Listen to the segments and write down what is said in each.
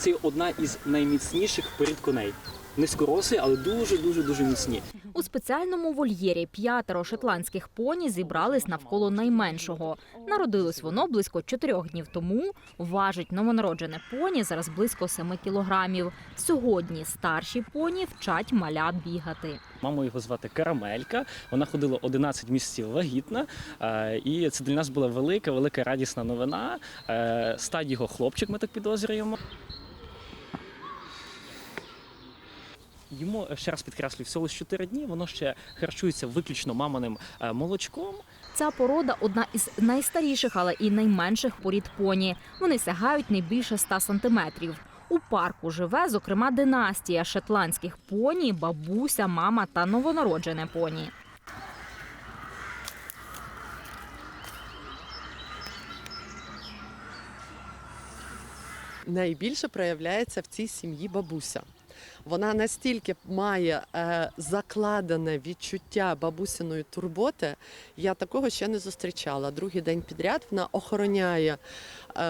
Це одна із найміцніших порід коней. Низькорослі, але дуже дуже дуже міцні. У спеціальному вольєрі п'ятеро шотландських поні зібрались навколо найменшого. Народилось воно близько чотирьох днів тому. Важить новонароджене поні зараз близько семи кілограмів. Сьогодні старші поні вчать малят бігати. Маму його звати Карамелька. Вона ходила 11 місяців вагітна, е, і це для нас була велика, велика радісна новина. Е, Стать його хлопчик, ми так підозрюємо. Йому е, ще раз підкреслюю, всього лише 4 дні. Воно ще харчується виключно маминим е, молочком. Ця порода одна із найстаріших, але і найменших порід поні. Вони сягають не більше 100 сантиметрів. У парку живе, зокрема, династія шотландських поні, бабуся, мама та новонароджене поні. найбільше проявляється в цій сім'ї бабуся. Вона настільки має е, закладене відчуття бабусиної турботи. Я такого ще не зустрічала. Другий день підряд вона охороняє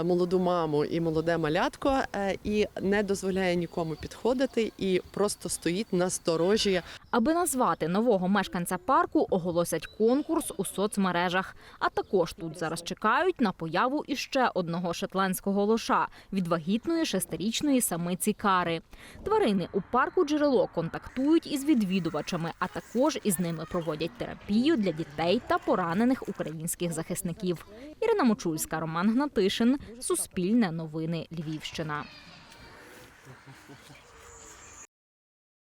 молоду маму і молоде малятко е, і не дозволяє нікому підходити, і просто стоїть на сторожі Аби назвати нового мешканця парку, оголосять конкурс у соцмережах. А також тут зараз чекають на появу іще одного шотландського лоша від вагітної шестирічної самиці Кари. Тварини у парку джерело контактують із відвідувачами, а також із ними проводять терапію для дітей та поранених українських захисників. Ірина Мочульська, Роман Гнатишин, Суспільне новини, Львівщина.